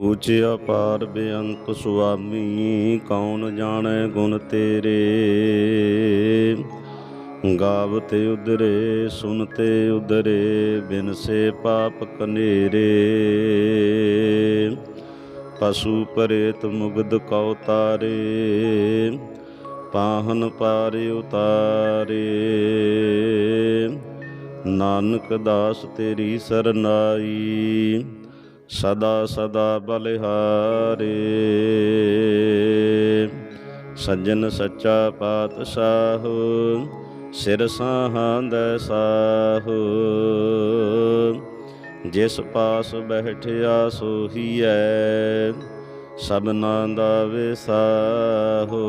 ਉਚੇ ਅਪਾਰ ਬੇਅੰਤ ਸੁਆਮੀ, ਕੌਣ ਜਾਣੈ ਗੁਣ ਤੇਰੇ? ਗਾਵਤੇ ਉਦਰੇ ਸੁਨਤੇ ਉਦਰੇ ਬਿਨ ਸੇ ਪਾਪ ਕਨੇਰੇ। ਪਸ਼ੂ ਪਰੇਤ ਮੁਗਦ ਕਉ ਤਾਰੇ, ਪਾਹਨ ਪਾਰੇ ਉਤਾਰੇ। ਨਾਨਕ ਦਾਸ ਤੇਰੀ ਸਰਨਾਈ ਸਦਾ ਸਦਾ ਬਲਿਹਾਰੇ। ਸੱਜਣ ਸੱਚਾ ਪਾਤਸ਼ਾਹ, ਸਿਰ ਸਾਹਾਂਦੈ ਸਾਹ। ਜਿਸ ਪਾਸ ਬੈਠਿਆ ਸੋਹੀਐ, ਸਭਨਾ ਦਾ ਵਿਸਾਹੋ।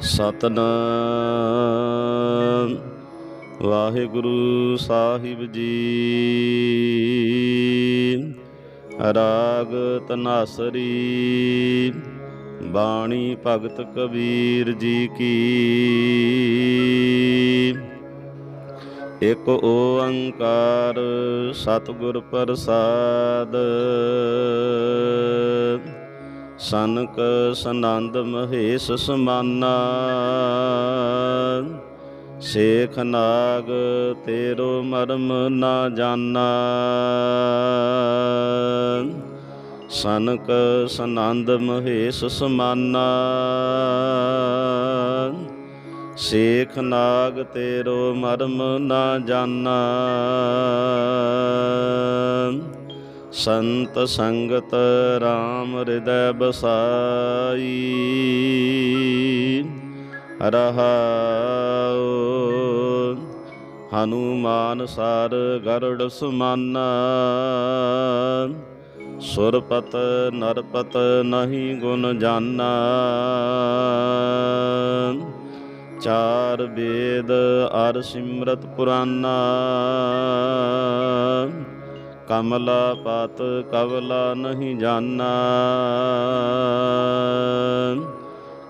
ਸਤਨਾਮ ਵਾਹਿਗੁਰੂ ਸਾਹਿਬ ਜੀ। ਰਾਗ ਤਨਾਸਰੀ। ਬਾਣੀ ਭਗਤ ਕਬੀਰ ਜੀ ਕੀ। ਇਕ ਓੰਕਾਰ ਸਤਿਗੁਰ ਪ੍ਰਸਾਦ। ਸਨਕ ਸੰਨੰਦ ਮਹੇਸ਼ ਸਮਾਨਾ। ਸੇਖ ਨਾਗ ਤੇਰੋ ਮਰਮ ਨਾ ਜਾਣਾ ਸਨਕ ਸੰਨੰਦ ਮਹੇਸ਼ ਸਮਾਨਾ। ਸੇਖ ਨਾਗ ਤੇਰੋ ਮਰਮ ਨਾ ਜਾਣਾ ਸੰਤ ਸੰਗਤ RAM ਹਿਰਦੈ ਬਸਾਈ। ਰਹਾਉ। ਹਨੂਮਾਨ ਸਾਰ ਗਰੜ ਸੁਮਾਨਾ। ਸੁਰਪਤ ਨਰਪਤ ਨਹੀਂ ਗੁਣ ਜਾਨਾ। ਚਾਰ ਵੇਦ ਅਰ ਸਿਮਰਤ ਪੁਰਾਨਾ। ਕਮਲਾ ਪਤ ਕਵਲਾ ਨਹੀਂ ਜਾਣਾ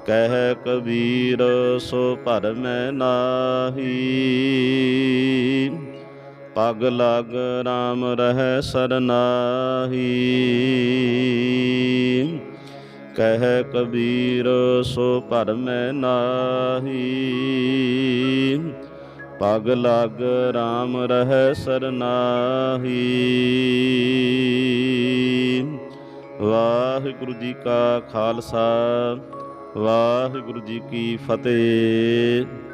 ਕਹਿ ਕਬੀਰ, ਸੋ ਭਰ ਮੈਂ ਨਾਹੀ। ਪਗ ਲਗ RAM ਰਹਿ ਸਰਨਾਹੀ। ਕਹਿ ਕਬੀਰ, ਸੋ ਭਰ ਮੈਂ ਨਾਹੀ। ਪਗ ਲਗ RAM ਰਹਿ ਸਰਨਾਹੀ। ਵਾਹਿਗੁਰੂ ਜੀ ਕਾ ਖਾਲਸਾ। ਵਾਹਿਗੁਰੂ ਜੀ ਕੀ ਫਤਿਹ।